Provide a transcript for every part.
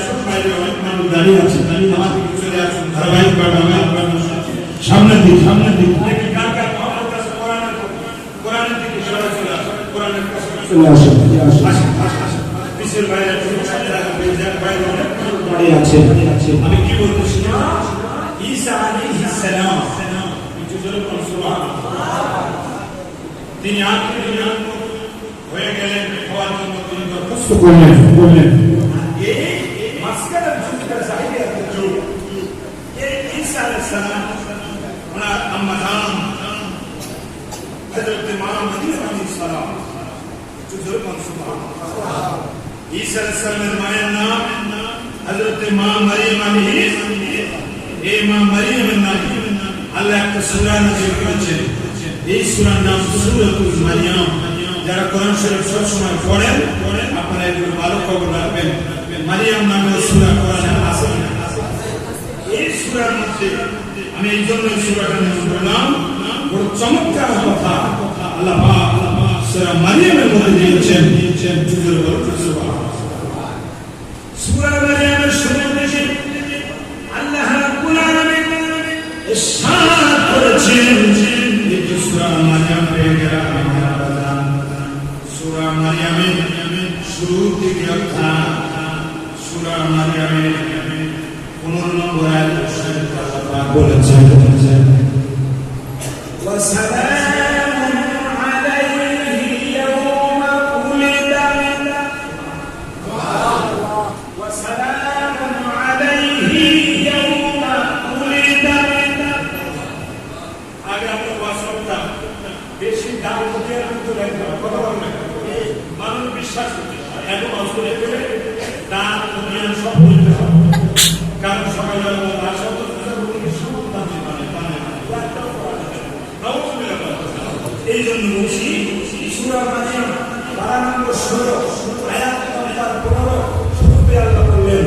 আসুন আমার দিকে সামনের দিক কি বলতেছি ঈসা আলাইহিস তিনি দুনিয়া হয়ে গেলেন হওয়ার জন্য তিনি করলেন করলেন এই মাঝখানের যুগটা জাহিলিয়াতের যুগ এই ঈসা আলাইহিস সালাম ওনার আম্মা জান হযরত ইমাম মদিনা আলাইহিস সালাম জোরে বলুন সুবহানাল্লাহ ঈসা আলাইহিস সালামের মায়ের নাম হযরত মা মারিয়াম আলাইহিস এই মা মারিয়ামের নাম আল্লাহ একটা সূরা নাযিল করেছেন এই সূরার নাম সূরাতুল মারিয়াম আপনারা এগুলো মারিয়াম নামে সূরা কোরআনে আছে সূরার মধ্যে আমি এই জন্য সূরাটা নাম বললাম বড় চমৎকার কথা আল্লাহ সূরা মারিয়ামের মধ্যে দিয়েছেন। দিয়েছেন বলতে সুবহানাল্লাহ। সূরা মারিয়ামের শুরুতে আল্লাহ রাব্বুল আলামিন ইরশাদ করেছেন যে সূরা মারিয়ামের সূরা মারিয়ামের পনেরো করার বলেছেন এই জন্য বলছি সুরা মারিয়াম বারা নম্বর ষোলো আয়াত নম্বর পনেরো বললেন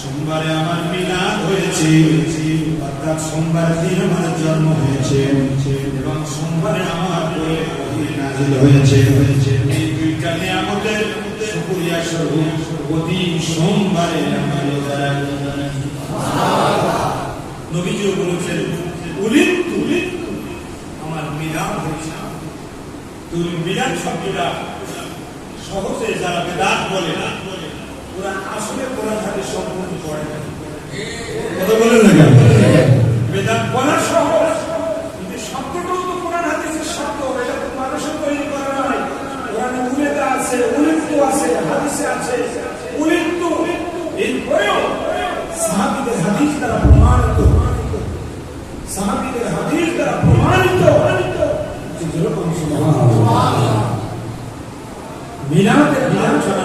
সোমবারে আমার মিলাদ হয়েছে। অর্থাৎ সোমবার দিন আমার জন্ম হয়েছে। এবং সোমবারে আমার নাজিল হয়েছে। এই দুইটা নিয়ামতের শুকরিয়া স্বরূপ প্রতি সোমবারে আমি রোজা রাখি বলেছেন উলিত উলিত আমার মিলাদ হয়েছে। তুমি মিলাদ শব্দটা সহজে যারা বেদাত বলে না। ওরা আসলে কোরআন হাদিস সম্পূর্ণ পড়ে না। কথা বলেন না কেন? বেদাত বলা সহজ কিন্তু শব্দটাও তো কোরআন হাদিসের শব্দ এটা তো মানুষের তৈরি করা নয়। কোরআনে উলেদা আছে উলিপ্ত আছে হাদিসে আছে। উলিপ্ত এরপরেও সাহাবিদের হাদিস দ্বারা প্রমাণিত। সাহাবিদের হাদিস দ্বারা প্রমাণিত। যেরকম সুবহানাল্লাহ। মিলাদের আলোচনা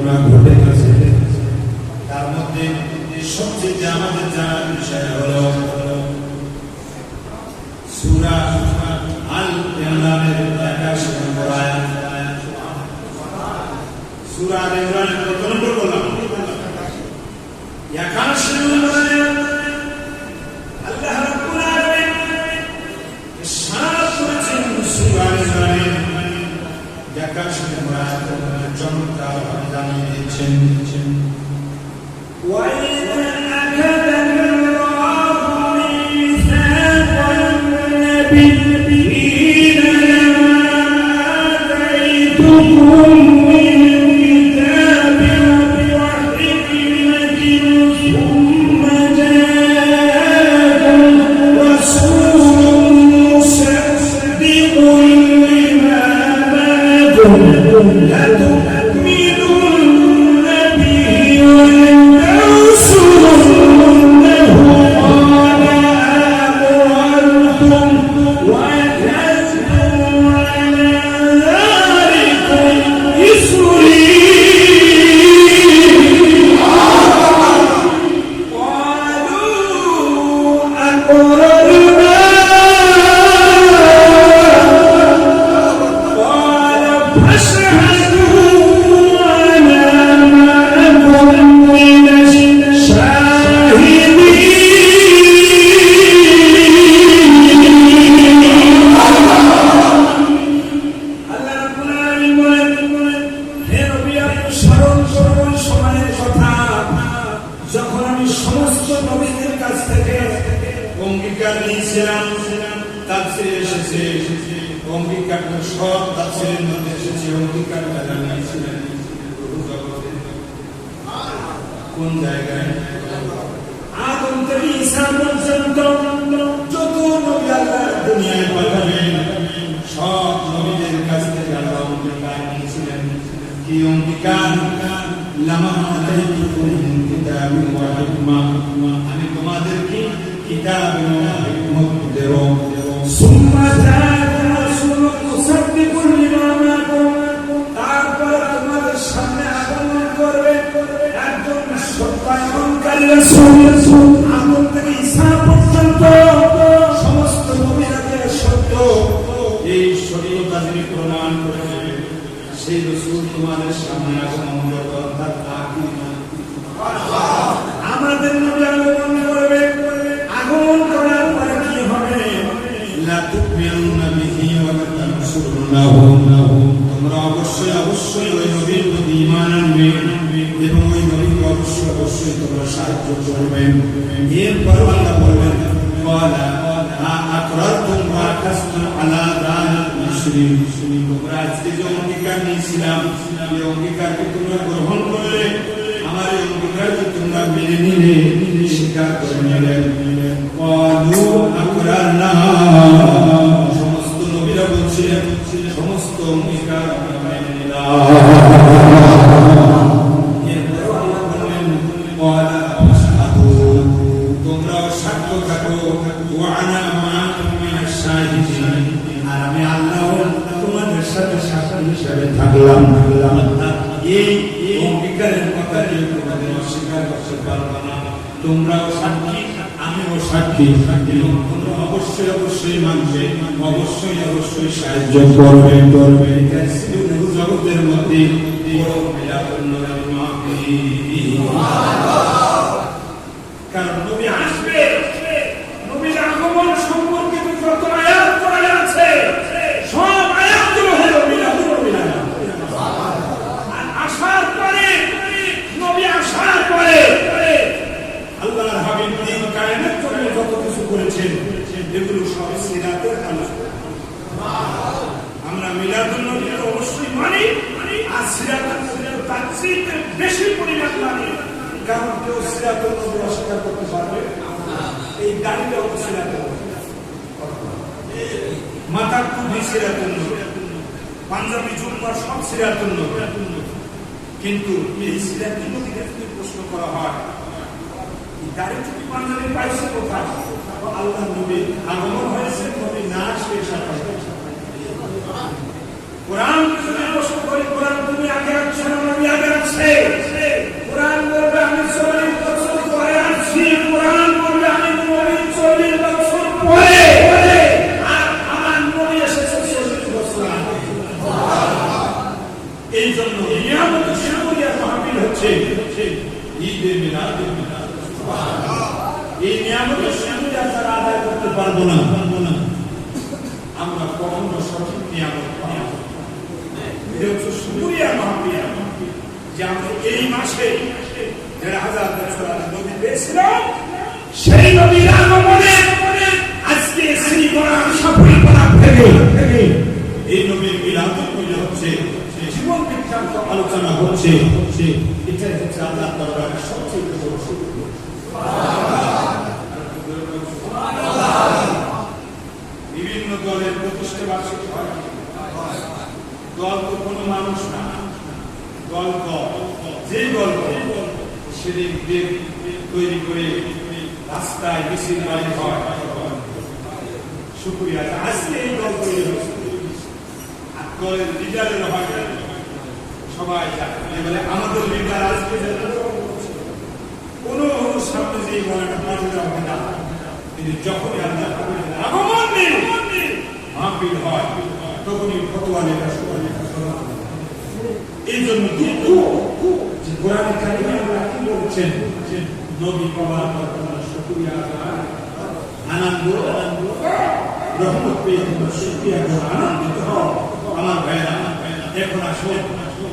ঘটনা ঘটে গেছে। তার মধ্যে সবচেয়ে আমাদের জানার বিষয় হলো সূরা আল ইমরানের 81 নম্বর আয়াত সূরা আল ইমরানের কত নম্বর বললাম 81 নম্বর আয়াত আল্লাহ রাব্বুল আলামিন ইরশাদ করেছেন সূরা আল ইমরানের 81 নম্বর আয়াত চমৎকার ভাবে জানিয়ে দিয়েছেন সেই রসুল তোমাদের সামনে আগমন করবে অর্থাৎ আমাদের আগমন করবে আগমন করার পরে কি হবে অবশ্যই অবশ্যই অবশ্যই অবশ্যই তোমরা সাহায্য করবে। এরপর আল্লাহ বলবেন ইসরি তোমরা। আজকে যে অঙ্গীকার নিয়েছিলাম, এই অঙ্গীকারকে তোমরা গ্রহণ করলে? আমার এই অঙ্গীকারকে তোমরা মেনে নিলে? স্বীকার করে নিলেন সমস্ত নবীরা সমস্ত অঙ্গীকার আমরা মেনে নিলাম। হিসেবে থাকলাম অর্থাৎ এই অঙ্গীকারের কথা কেউ তোমাদের অস্বীকার করতে পারবে না। তোমরাও সাক্ষী, আমিও সাক্ষী। অবশ্যই অবশ্যই মানবে, অবশ্যই অবশ্যই সাহায্য করবে। করবে জগতের মধ্যে কারণ নবী আসবে নবীর আগমন সম্পর্কিত যত আয়াত কোরআনে আছে সব আয়াতগুলো হলো মিলাদুন নবীর আয়াত। আর আসার পরে নবী আসার পরে আল্লাহর হাবিব দিন কায়েমের জন্য যত কিছু করেছেন এগুলো সব সিরাতের আলোচনা আমরা মিলাদুল নবীকে অবশ্যই মানি আর সিরাতুল নবীকে তার চেয়ে বেশি পরিমাণ মানি কারণ কেউ সিরাতুল নবী অস্বীকার করতে পারবে এই দাঁড়িয়ে সিরাতুল নবী। মাথার টুপি সিরাতুল নূর পাঞ্জাবি জুম্পা সব সিরাতুল নূর প্রশ্ন করা হয়? গাড়ি পাইছে কোথায়? আল্লাহ নবী আগমন হয়েছে, নবী না সে কোরআন যদি প্রশ্ন করি, কোরআন তুমি আগে রাখছো নবী আগে রাখছে। কোরআন বলবে আমি বছর পরে আসছি কোরআন বলবে আমি নবী চল্লিশ বছর পরে আর আমার নবী এসেছে চল্লিশ বছর আগে এই জন্য নিয়ামত শিশুরিয়া মাহফিল এই সেই আগমনে আজকে থেকে এই নবীর মিলাদ হচ্ছে জীবন আলোচনা হচ্ছে এটাই হচ্ছে আল্লাহ দরবারের সবচেয়ে বিভিন্ন দলের প্রতিষ্ঠা বার্ষিক দল তো কোনো মানুষ না। দল যে দল সেদিন দিন তৈরি করে রাস্তায় মিছিল বাড়ি হয়। শুক্রিয়া। আজকে এই দল আর দলের লিডারের হয় সবাই যায় বলে আমাদের লিডার আজকে কোনো সামনে যে বলাটা মাঝে হবে না। কিন্তু যখনই আল্লাহ মাহফিল হয়, তখনই লেখা শুরু হয়। এই জন্য যে কোরআনে কারিমে আল্লাহ কি বলছেন? আমার ভাইরা এখন আসো রুহু জগৎ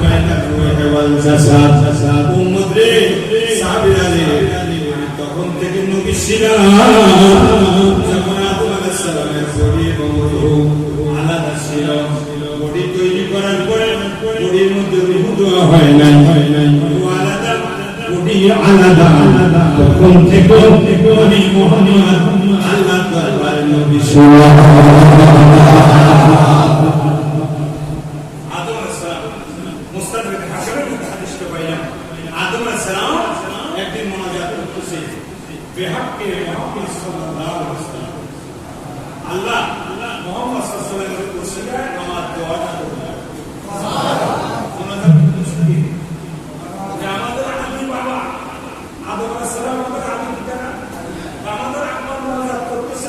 বাইনা রূহি ওয়াল জাসাদ উম্মত রে সাহাবীরা রে তখন থেকে নবী ছিলাম যখন আদম আলাইহিস সালামের বডি এবং রূহ আলাদা ছিল বডি তৈরি করার পরে বডির মধ্যে রূহ দেওয়া হয় নাই আলাদা বডি আলাদা। তখন থেকে আমি মুহাম্মদ আল্লাহ দরবারে আল্লাহ মোহাম্মদ আমার দোয়াটা কবুল করুন মোনাজাত করতেছে কি? যে আমাদের আদি বাবা আদম আলাইহিস সালাম আমাদের আদি পিতা না? আমাদের আম্মা মোনাজাত করতেছে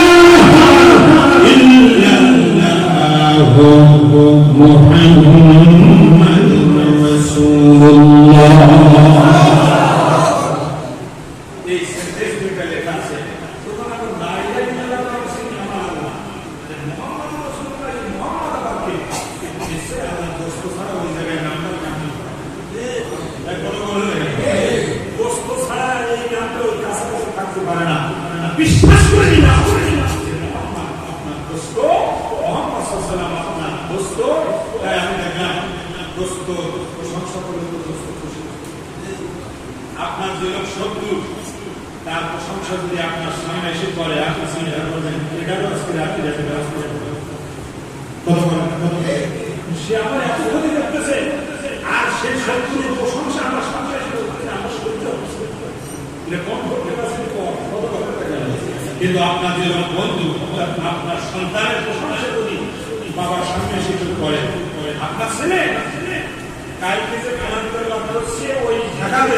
না বিশ্বাস করে নিলাম আপনার দোস্ত মোহাম্মদ সাল্লাল্লাহু আপনার দোস্ত তাই আমি দেখলাম দোস্ত প্রশংসা করে দোস্ত খুশি আপনার যে শত্রু তার প্রশংসা যদি আপনার সামনে এসে পড়ে, আপনি চিন্তা করবেন। এটারও আজকে রাত্রি যাতে ব্যবস্থা? সে আমার এত ক্ষতি করতেছে। আর শেষ শত্রুর প্রশংসা আমার সামনে। কিন্তু আপনার যে বন্ধু, আপনার সন্তানের প্রশংসা করি বাবার সামনে এসে চুপ করে আপনার ছেলে কালকে যে কানান করে কথা হচ্ছে ওই ঢাকাতে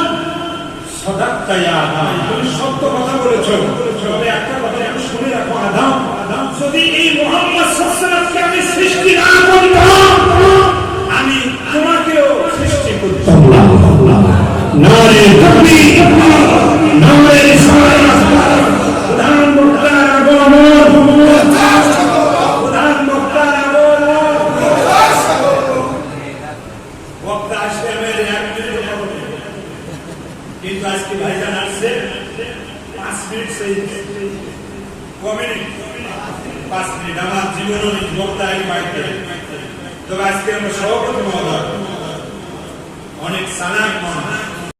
তুমি সত্য কথা বলেছ। তবে একটা কথা আমি শুনে রাখো আদাম। যদি এই মোহাম্মদ সাল্লাল্লাহু আমি সৃষ্টি না করতাম আমি তোমাকেও সৃষ্টি করতাম। নারে তাকবীর নারে রিসালাত